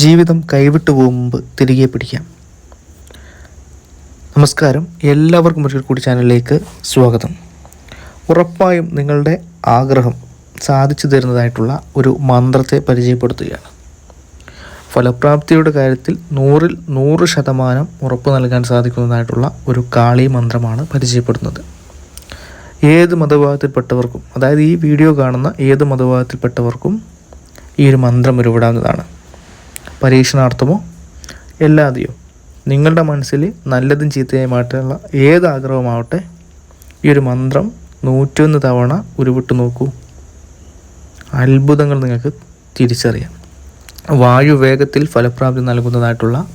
ജീവിതം കൈവിട്ടു പോകുമ്പോൾ തിരികെ പിടിക്കാം. നമസ്കാരം. എല്ലാവർക്കും ഒരിക്കൽ കൂടി ചാനലിലേക്ക് സ്വാഗതം. ഉറപ്പായും നിങ്ങളുടെ ആഗ്രഹം സാധിച്ചു തരുന്നതായിട്ടുള്ള ഒരു മന്ത്രത്തെ പരിചയപ്പെടുത്തുകയാണ്. ഫലപ്രാപ്തിയുടെ കാര്യത്തിൽ നൂറിൽ നൂറ് ശതമാനം ഉറപ്പ് നൽകാൻ സാധിക്കുന്നതായിട്ടുള്ള ഒരു കാളി മന്ത്രമാണ് പരിചയപ്പെടുന്നത്. ഏത് മതവിഭാഗത്തിൽപ്പെട്ടവർക്കും അതായത് ഈ വീഡിയോ കാണുന്ന ഏത് മതവിഭാഗത്തിൽപ്പെട്ടവർക്കും ഈ ഒരു മന്ത്രം ഉരുവിടാവുന്നതാണ്. പരീക്ഷണാർത്ഥമോ? എല്ലാതെയോ നിങ്ങളുടെ മനസ്സിൽ നല്ലതും ചീത്തയുമായിട്ടുള്ള ഏത് ആഗ്രഹമാവട്ടെ ഈ ഒരു മന്ത്രം നൂറ്റൊന്ന് തവണ ഉരുവിട്ട് നോക്കൂ. അത്ഭുതങ്ങൾ നിങ്ങൾക്ക് തിരിച്ചറിയാം. വായു വേഗത്തിൽ ഫലപ്രാപ്തി നൽകുന്നതായിട്ടുള്ള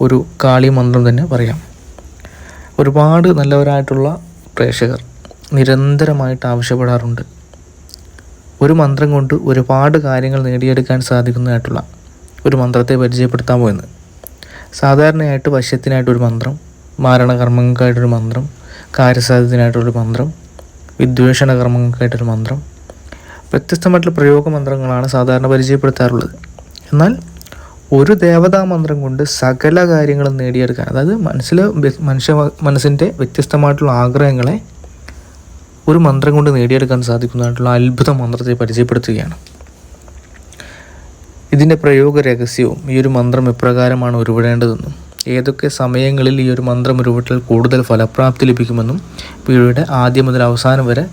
ഒരു കാളി മന്ത്രം തന്നെ പറയാം. ഒരുപാട് നല്ലവരായിട്ടുള്ള പ്രേക്ഷകർ നിരന്തരമായിട്ട് ആവശ്യപ്പെടാറുണ്ട്. ഒരു മന്ത്രം കൊണ്ട് ഒരുപാട് കാര്യങ്ങൾ നേടിയെടുക്കാൻ സാധിക്കുന്നതായിട്ടുള്ള ഒരു മന്ത്രത്തെ പരിചയപ്പെടുത്താൻ എന്ന് സാധാരണയായിട്ട് വശ്യത്തിനായിട്ടൊരു മന്ത്രം മാരണകർമ്മങ്ങൾക്കായിട്ടൊരു മന്ത്രം കാര്യസാധ്യത്തിനായിട്ടൊരു മന്ത്രം വിദ്വേഷണ കർമ്മങ്ങൾക്കായിട്ടൊരു മന്ത്രം വ്യത്യസ്തമായിട്ടുള്ള പ്രയോഗ മന്ത്രങ്ങളാണ് സാധാരണ പരിചയപ്പെടുത്താറുള്ളത്. എന്നാൽ ഒരു ദേവതാ മന്ത്രം കൊണ്ട് സകല കാര്യങ്ങളും നേടിയെടുക്കാൻ അതായത് മനസ്സിൽ മനുഷ്യ മനസ്സിന്റെ വ്യത്യസ്തമായിട്ടുള്ള ആഗ്രഹങ്ങളെ ഒരു മന്ത്രം കൊണ്ട് നേടിയെടുക്കാൻ സാധിക്കുന്നതായിട്ടുള്ള അത്ഭുത മന്ത്രത്തെ പരിചയപ്പെടുത്തുകയാണ്. ഇതിന്റെ പ്രയോഗ രഹസ്യവും ഈ ഒരു മന്ത്രം എപ്രകാരമാണ് ഉരുവിടേണ്ടതെന്നും ഏതൊക്കെ സമയങ്ങളിൽ ഈ ഒരു മന്ത്രം ഉരുവിട്ടാൽ കൂടുതൽ ഫലപ്രാപ്തി ലഭിക്കുമെന്നും വീഡിയോയുടെ ആദ്യം മുതൽ അവസാനം വരെ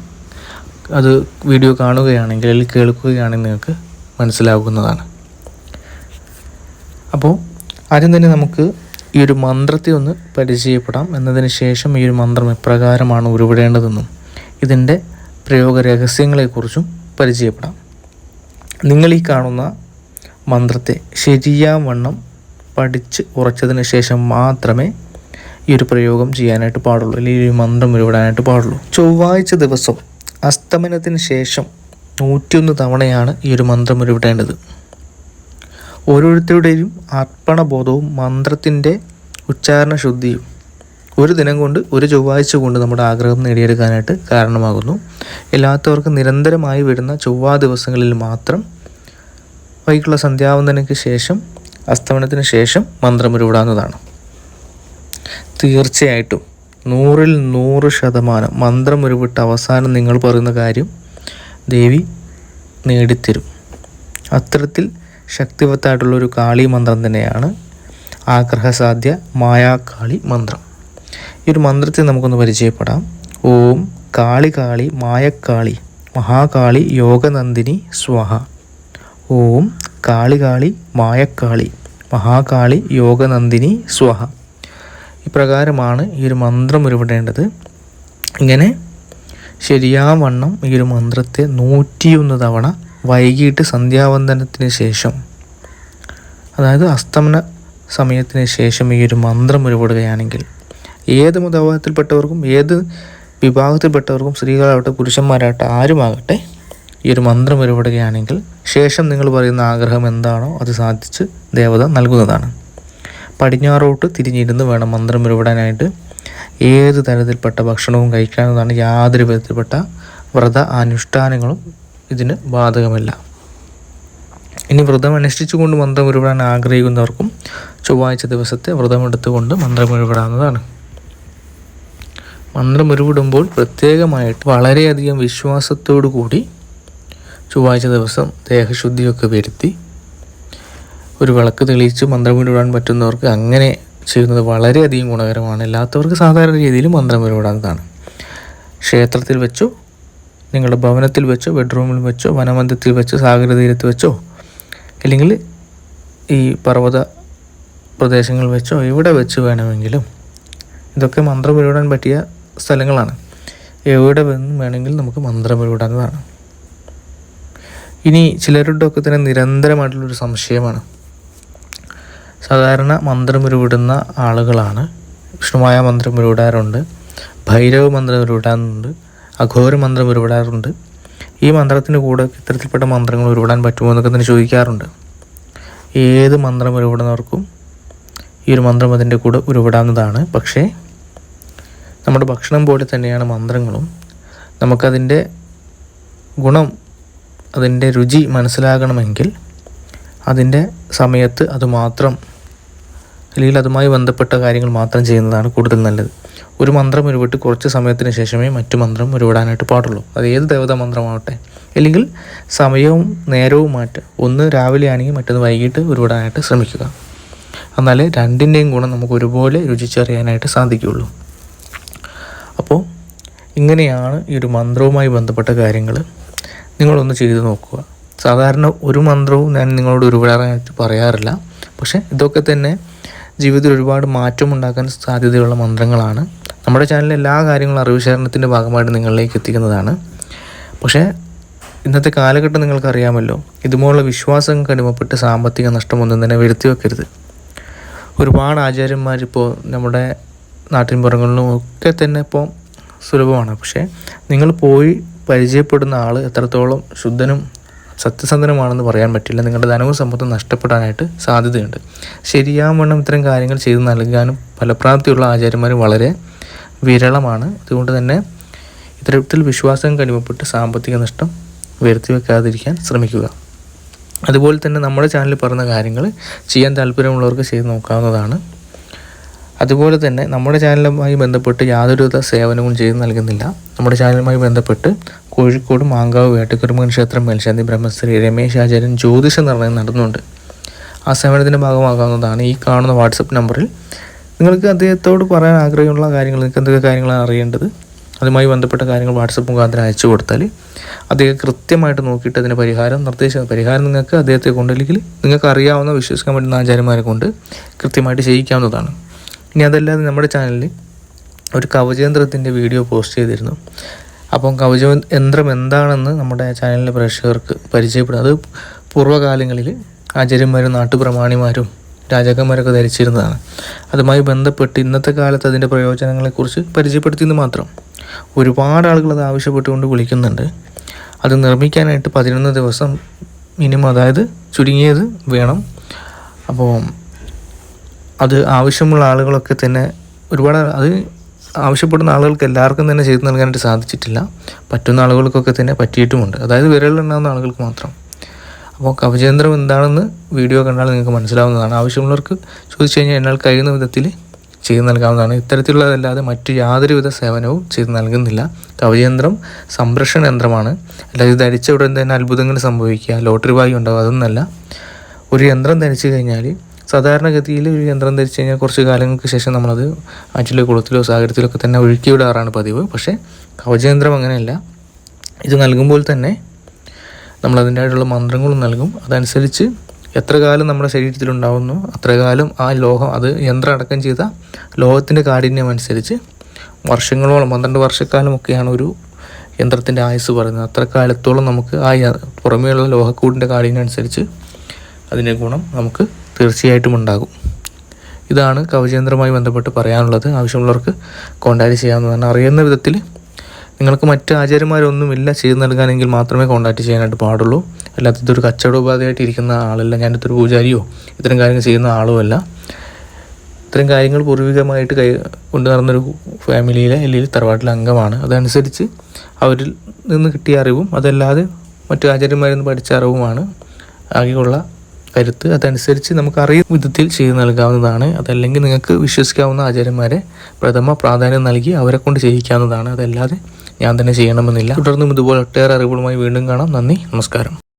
അത് വീഡിയോ കാണുകയാണെങ്കിൽ അല്ലെങ്കിൽ കേൾക്കുകയാണെങ്കിൽ നിങ്ങൾക്ക് മനസ്സിലാകുന്നതാണ്. അപ്പോൾ ആദ്യം തന്നെ നമുക്ക് ഈ ഒരു മന്ത്രത്തെ ഒന്ന് പരിചയപ്പെടാം. എന്നതിന് ശേഷം ഈ ഒരു മന്ത്രം എപ്രകാരമാണ് ഉരുവിടേണ്ടതെന്നും ഇതിന്റെ പ്രയോഗ രഹസ്യങ്ങളെക്കുറിച്ചും പരിചയപ്പെടാം. നിങ്ങൾ ഈ കാണുന്ന മന്ത്രത്തെ ശരിയാവണ്ണം പഠിച്ച് ഉറച്ചതിന് ശേഷം മാത്രമേ ഈ ഒരു പ്രയോഗം ചെയ്യാനായിട്ട് പാടുള്ളൂ. അല്ലെങ്കിൽ ഈ മന്ത്രം ഉരുവിടാനായിട്ട് പാടുള്ളൂ. ചൊവ്വാഴ്ച ദിവസം അസ്തമനത്തിന് ശേഷം നൂറ്റിയൊന്ന് തവണയാണ് ഈ ഒരു മന്ത്രം ഉരുവിടേണ്ടത്. ഓരോരുത്തരുടെയും അർപ്പണബോധവും മന്ത്രത്തിന്റെ ഉച്ചാരണ ശുദ്ധിയും ഒരു ദിനം കൊണ്ട് ഒരു ചൊവ്വാഴ്ച കൊണ്ട് നമ്മുടെ ആഗ്രഹം നേടിയെടുക്കാനായിട്ട് കാരണമാകുന്നു. എല്ലാത്തവർക്കും നിരന്തരമായി വരുന്ന ചൊവ്വാ ദിവസങ്ങളിൽ മാത്രം വൈകിട്ടുള്ള സന്ധ്യാവന്തനയ്ക്ക് ശേഷം അസ്തമനത്തിന് ശേഷം മന്ത്രം ഉരുവിടാവുന്നതാണ്. തീർച്ചയായിട്ടും നൂറിൽ നൂറ് ശതമാനം മന്ത്രം ഉരുവിട്ട് അവസാനം നിങ്ങൾ പറയുന്ന കാര്യം ദേവി നേടിത്തരും. അത്തരത്തിൽ ശക്തിവത്തായിട്ടുള്ള ഒരു കാളി മന്ത്രം തന്നെയാണ് ആഗ്രഹസാധ്യ മായാകാളി മന്ത്രം. ഈ ഒരു മന്ത്രത്തെ നമുക്കൊന്ന് പരിചയപ്പെടാം. ഓം കാളി കാളി മായക്കാളി മഹാകാളി യോഗനന്ദിനി സ്വാഹ. ഓം കാളി കാളി മായക്കാളി മഹാകാളി യോഗനന്ദിനി സ്വഹ. ഇപ്രകാരമാണ് ഈ ഒരു മന്ത്രം ഉരുവിടേണ്ടത്. ഇങ്ങനെ ശരിയാവണ്ണം ഈ ഒരു മന്ത്രത്തെ നൂറ്റിയൊന്ന് തവണ വൈകിട്ട് സന്ധ്യാവന്തനത്തിന് ശേഷം അതായത് അസ്തമന സമയത്തിന് ശേഷം ഈ ഒരു മന്ത്രം ഉരുവിടുകയാണെങ്കിൽ ഏത് മുതഭാഗത്തിൽപ്പെട്ടവർക്കും ഏത് വിഭാഗത്തിൽപ്പെട്ടവർക്കും സ്ത്രീകളാവട്ടെ പുരുഷന്മാരാകട്ടെ ആരുമാകട്ടെ ഈ ഒരു മന്ത്രം ഉരുവിടുകയാണെങ്കിൽ ശേഷം നിങ്ങൾ പറയുന്ന ആഗ്രഹം എന്താണോ അത് സാധിച്ച് ദേവത നൽകുന്നതാണ്. പടിഞ്ഞാറോട്ട് തിരിഞ്ഞിരുന്ന് വേണം മന്ത്രം ഉരുവിടാനായിട്ട് ഏത് തരത്തിൽപ്പെട്ട ഭക്ഷണവും കഴിക്കാവുന്നതാണ് യാതൊരു വിധത്തിൽപ്പെട്ട വ്രത അനുഷ്ഠാനങ്ങളും ഇതിന് ബാധകമല്ല. ഇനി വ്രതം അനുഷ്ഠിച്ചുകൊണ്ട് മന്ത്രം ഉരുവിടാൻ ആഗ്രഹിക്കുന്നവർക്കും ചൊവ്വാഴ്ച ദിവസത്തെ വ്രതമെടുത്തുകൊണ്ട് മന്ത്രം ഉരുവിടാവുന്നതാണ് മന്ത്രം ഉരുവിടുമ്പോൾ പ്രത്യേകമായിട്ട് വളരെയധികം വിശ്വാസത്തോടു കൂടി ചൊവ്വാഴ്ച ദിവസം ദേഹശുദ്ധിയൊക്കെ വരുത്തി. ഒരു വിളക്ക് തെളിയിച്ച് മന്ത്രം ഉരുവിടാൻ പറ്റുന്നവർക്ക് അങ്ങനെ ചെയ്യുന്നത് വളരെയധികം ഗുണകരമാണ്. അല്ലാത്തവർക്ക് സാധാരണ രീതിയിൽ മന്ത്രം ഉരുവിടാവുന്നതാണ് ക്ഷേത്രത്തിൽ വെച്ചോ നിങ്ങളുടെ ഭവനത്തിൽ വെച്ചോ ബെഡ്റൂമിൽ വെച്ചോ വനമന്ദിരത്തിൽ വെച്ചോ സാഗര തീരത്ത് വെച്ചോ അല്ലെങ്കിൽ ഈ പർവത പ്രദേശങ്ങളിൽ വെച്ചോ ഇവിടെ വെച്ച് വേണമെങ്കിലും ഇതൊക്കെ മന്ത്രം ഉരുവിടാൻ പറ്റിയ സ്ഥലങ്ങളാണ്. എവിടെ വേണമെങ്കിലും നമുക്ക് മന്ത്രം ഉരുവിടാവുന്നതാണ് ഇനി ചിലരുടെ ഒക്കെ തന്നെ നിരന്തരമായിട്ടുള്ളൊരു സംശയമാണ്. സാധാരണ മന്ത്രം ഉരുവിടുന്ന ആളുകളാണ്. വിഷ്ണുമായ മന്ത്രം ഉരുവിടാറുണ്ട്. ഭൈരവ മന്ത്രം ഉരുവിടാറുണ്ട്. അഘോര മന്ത്രം ഉരുവിടാറുണ്ട്. ഈ മന്ത്രത്തിന് കൂടെ ഇത്തരത്തിൽപ്പെട്ട മന്ത്രങ്ങൾ ഉരുവിടാൻ പറ്റുമോ എന്നൊക്കെ തന്നെ ചോദിക്കാറുണ്ട്. ഏത് മന്ത്രം ഉരുവിടുന്നവർക്കും ഈ ഒരു മന്ത്രം അതിന്റെ കൂടെ ഉരുവിടാവുന്നതാണ്. പക്ഷേ നമ്മുടെ ഭക്ഷണം പോലെ തന്നെയാണ് മന്ത്രങ്ങളും. നമുക്കതിന്റെ ഗുണം അതിന്റെ രുചി മനസ്സിലാകണമെങ്കിൽ അതിന്റെ സമയത്ത് അത് മാത്രം അല്ലെങ്കിൽ അതുമായി ബന്ധപ്പെട്ട കാര്യങ്ങൾ മാത്രം ചെയ്യുന്നതാണ് കൂടുതൽ നല്ലത്. ഒരു മന്ത്രം ഉരുവിട്ട് കുറച്ച് സമയത്തിന് ശേഷമേ മറ്റു മന്ത്രം ഉരുവിടാനായിട്ട് പാടുള്ളൂ. അത് ഏത് ദേവതാ മന്ത്രമാവട്ടെ? അല്ലെങ്കിൽ സമയവും നേരവും മാറ്റുക ഒന്ന് രാവിലെ ആണെങ്കിൽ മറ്റൊന്ന് വൈകിട്ട് ഉരുവിടാനായിട്ട് ശ്രമിക്കുക. എന്നാലേ രണ്ടിന്റെയും ഗുണം നമുക്ക് ഒരുപോലെ രുചിച്ചറിയാനായിട്ട് സാധിക്കുകയുള്ളൂ. അപ്പോൾ ഇങ്ങനെയാണ് ഈ ഒരു മന്ത്രവുമായി ബന്ധപ്പെട്ട കാര്യങ്ങൾ നിങ്ങളൊന്ന് ചെയ്തു നോക്കുക. സാധാരണ ഒരു മന്ത്രവും ഞാൻ നിങ്ങളോട് ഒരുപാടായിട്ട് പറയാറില്ല. പക്ഷേ ഇതൊക്കെ തന്നെ ജീവിതത്തിൽ ഒരുപാട് മാറ്റം ഉണ്ടാക്കാൻ സാധ്യതയുള്ള മന്ത്രങ്ങളാണ്. നമ്മുടെ ചാനലിലെ എല്ലാ കാര്യങ്ങളും അറിവ് ശേഖരണത്തിന്റെ ഭാഗമായിട്ട് നിങ്ങളിലേക്ക് എത്തിക്കുന്നതാണ്. പക്ഷേ ഇന്നത്തെ കാലഘട്ടം നിങ്ങൾക്കറിയാമല്ലോ ഇതുപോലുള്ള വിശ്വാസം കടിമപ്പെട്ട് സാമ്പത്തിക നഷ്ടമൊന്നും തന്നെ വരുത്തി വെക്കരുത്. ഒരുപാട് ആചാര്യന്മാരിപ്പോൾ നമ്മുടെ നാട്ടിൻപുറങ്ങളിലും ഒക്കെ തന്നെ ഇപ്പോൾ സുലഭമാണ്. പക്ഷേ നിങ്ങൾ പോയി പരിചയപ്പെടുന്ന ആൾ എത്രത്തോളം ശുദ്ധനും സത്യസന്ധനുമാണെന്ന് പറയാൻ പറ്റില്ല. നിങ്ങളുടെ ധനവും സമ്പത്തും നഷ്ടപ്പെടാനായിട്ട് സാധ്യതയുണ്ട്. ശരിയാവണ്ണം ഇത്തരം കാര്യങ്ങൾ ചെയ്തു നൽകാനും ഫലപ്രാപ്തിയുള്ള ആചാര്യന്മാർ വളരെ വിരളമാണ്. അതുകൊണ്ട് തന്നെ ഇത്തരത്തിൽ വിശ്വാസം കടിമപ്പെട്ട് സാമ്പത്തിക നഷ്ടം വരുത്തി വെക്കാതിരിക്കാൻ ശ്രമിക്കുക. അതുപോലെ തന്നെ നമ്മുടെ ചാനലിൽ പറയുന്ന കാര്യങ്ങൾ ചെയ്യാൻ താല്പര്യമുള്ളവർക്ക് ചെയ്ത് നോക്കാവുന്നതാണ്. അതുപോലെ തന്നെ നമ്മുടെ ചാനലുമായി ബന്ധപ്പെട്ട് യാതൊരുവിധ സേവനവും ചെയ്തു നൽകുന്നില്ല. നമ്മുടെ ചാനലുമായി ബന്ധപ്പെട്ട് കോഴിക്കോട് മാങ്കാവ് വേട്ടക്കുരുമകൻ ക്ഷേത്രം മേൽശാന്തി ബ്രഹ്മശ്രീ രമേശ് ആചാര്യൻ ജ്യോതിഷ നിർണയം നടന്നുണ്ട്. ആ സേവനത്തിന്റെ ഭാഗമാകാവുന്നതാണ് ഈ കാണുന്ന വാട്സപ്പ് നമ്പറിൽ. നിങ്ങൾക്ക് അദ്ദേഹത്തോട് പറയാൻ ആഗ്രഹമുള്ള കാര്യങ്ങൾ നിങ്ങൾക്ക് എന്തൊക്കെ കാര്യങ്ങളാണ് അറിയേണ്ടത്? അതുമായി ബന്ധപ്പെട്ട കാര്യങ്ങൾ വാട്സപ്പ് മുഖാന്തരം അയച്ചു കൊടുത്താൽ അദ്ദേഹം കൃത്യമായിട്ട് നോക്കിയിട്ട് അതിന് പരിഹാരം നിർദ്ദേശ പരിഹാരം നിങ്ങൾക്ക് അദ്ദേഹത്തെ കൊണ്ട് അല്ലെങ്കിൽ നിങ്ങൾക്ക് അറിയാവുന്ന വിശ്വസിക്കാൻ പറ്റുന്ന ആചാര്യന്മാരെ കൊണ്ട് കൃത്യമായിട്ട് ചെയ്യിക്കാവുന്നതാണ്. ഇനി അതല്ലാതെ നമ്മുടെ ചാനലിൽ ഒരു കവചയന്ത്രത്തിന്റെ വീഡിയോ പോസ്റ്റ് ചെയ്തിരുന്നു. അപ്പം കവച യന്ത്രം എന്താണെന്ന് നമ്മുടെ ചാനലിലെ പ്രേക്ഷകർക്ക് പരിചയപ്പെടുന്നത് അത് പൂർവകാലങ്ങളിൽ ആചാര്യന്മാരും നാട്ടുപ്രമാണിമാരും രാജാക്കന്മാരൊക്കെ ധരിച്ചിരുന്നതാണ്. അതുമായി ബന്ധപ്പെട്ട് ഇന്നത്തെ കാലത്ത് അതിന്റെ പ്രയോജനങ്ങളെക്കുറിച്ച് പരിചയപ്പെടുത്തിയെന്ന് മാത്രം. ഒരുപാട് ആളുകൾ അത് ആവശ്യപ്പെട്ടുകൊണ്ട് വിളിക്കുന്നുണ്ട്. അത് നിർമ്മിക്കാനായിട്ട് പതിനൊന്ന് ദിവസം മിനിമം അതായത് ചുരുങ്ങിയത് വേണം. അപ്പോൾ അത് ആവശ്യമുള്ള ആളുകളൊക്കെ തന്നെ ഒരുപാട് അത് ആവശ്യപ്പെടുന്ന ആളുകൾക്ക് എല്ലാവർക്കും തന്നെ ചെയ്തു നൽകാനായിട്ട് സാധിച്ചിട്ടില്ല. പറ്റുന്ന ആളുകൾക്കൊക്കെ തന്നെ പറ്റിയിട്ടുമുണ്ട്. അതായത് വിരലുണ്ടാകുന്ന ആളുകൾക്ക് മാത്രം. അപ്പോൾ കവചേന്ദ്രം എന്താണെന്ന് വീഡിയോ കണ്ടാൽ നിങ്ങൾക്ക് മനസ്സിലാവുന്നതാണ്. ആവശ്യമുള്ളവർക്ക് ചോദിച്ചു കഴിഞ്ഞാൽ എന്നാൽ കഴിയുന്ന വിധത്തിൽ ചെയ്തു നൽകാവുന്നതാണ്. ഇത്തരത്തിലുള്ളതല്ലാതെ മറ്റു യാതൊരുവിധ സേവനവും ചെയ്തു നൽകുന്നില്ല. കവചയന്ത്രം സംരക്ഷണ യന്ത്രമാണ്. അല്ലാതെ ധരിച്ച ഉടൻ തന്നെ അത്ഭുതങ്ങൾ സംഭവിക്കുക ലോട്ടറി ഭാഗ്യം ഉണ്ടാവും അതൊന്നല്ല. ഒരു യന്ത്രം ധരിച്ചു കഴിഞ്ഞാൽ സാധാരണഗതിയിൽ ഒരു യന്ത്രം ധരിച്ചു കഴിഞ്ഞാൽ കുറച്ച് കാലങ്ങൾക്ക് ശേഷം നമ്മളത് ആറ്റിലോ കുളത്തിലോ സാഗരത്തിലോ ഒക്കെ തന്നെ ഒഴുക്കി വിടാറാണ് പതിവ്. പക്ഷേ കവചയന്ത്രം അങ്ങനെയല്ല. ഇത് നൽകുമ്പോൾ തന്നെ നമ്മൾ അതിന്റെതായിട്ടുള്ള മന്ത്രങ്ങളും നൽകും. അതനുസരിച്ച് എത്ര കാലം നമ്മുടെ ശരീരത്തിലുണ്ടാവുന്നു അത്ര കാലം ആ ലോഹം അത് യന്ത്രം അടക്കം ചെയ്ത ലോഹത്തിന്റെ കാഠിന്യം അനുസരിച്ച് വർഷങ്ങളോളം പന്ത്രണ്ട് വർഷക്കാലമൊക്കെയാണ് ഒരു യന്ത്രത്തിന്റെ ആയുസ് പറയുന്നത്. അത്ര കാലത്തോളം നമുക്ക് ആ പുറമേയുള്ള ലോഹക്കൂടിന്റെ കാഠിന്യം അനുസരിച്ച് അതിന്റെ ഗുണം നമുക്ക് തീർച്ചയായിട്ടും ഉണ്ടാകും. ഇതാണ് കവചേന്ദ്രമായി ബന്ധപ്പെട്ട് പറയാനുള്ളത്. ആവശ്യമുള്ളവർക്ക് കോണ്ടാക്ട് ചെയ്യാവുന്നതാണ്. അറിയുന്ന വിധത്തിൽ നിങ്ങൾക്ക് മറ്റ് ആചാര്യന്മാരൊന്നുമില്ല. ചെയ്തു നൽകാനെങ്കിൽ മാത്രമേ കോണ്ടാക്ട് ചെയ്യാനായിട്ട് പാടുള്ളൂ. അല്ലാത്ത ഇതൊരു കച്ചവട ഉപാധിയായിട്ട് ഇരിക്കുന്ന ആളല്ല. ഞാനിതൊരു പൂജാരിയോ ഇത്തരം കാര്യങ്ങൾ ചെയ്യുന്ന ആളുമല്ല ഇത്തരം കാര്യങ്ങൾ പൂർവികമായിട്ട് കൈ കൊണ്ടു നടന്നൊരു ഫാമിലിയിലെ അല്ലെങ്കിൽ തറവാട്ടിലെ അംഗമാണ്. അതനുസരിച്ച് അവരിൽ നിന്ന് കിട്ടിയ അറിവും അതല്ലാതെ മറ്റു ആചാര്യന്മാരിൽ നിന്ന് പഠിച്ച അറിവുമാണ്. ആകെയുള്ള കരുത്ത് അതനുസരിച്ച് നമുക്ക് അറിയുന്ന വിധത്തിൽ ചെയ്തു നൽകാവുന്നതാണ്. അതല്ലെങ്കിൽ നിങ്ങൾക്ക് വിശ്വസിക്കാവുന്ന ആചാര്യന്മാരെ പ്രഥമ പ്രാധാന്യം നൽകി അവരെ കൊണ്ട് ചെയ്യിക്കാവുന്നതാണ്. അതല്ലാതെ ഞാൻ തന്നെ ചെയ്യണമെന്നില്ല. തുടർന്നും ഇതുപോലെ ഒട്ടേറെ അറിവുകളുമായി വീണ്ടും കാണാം. നന്ദി. നമസ്കാരം.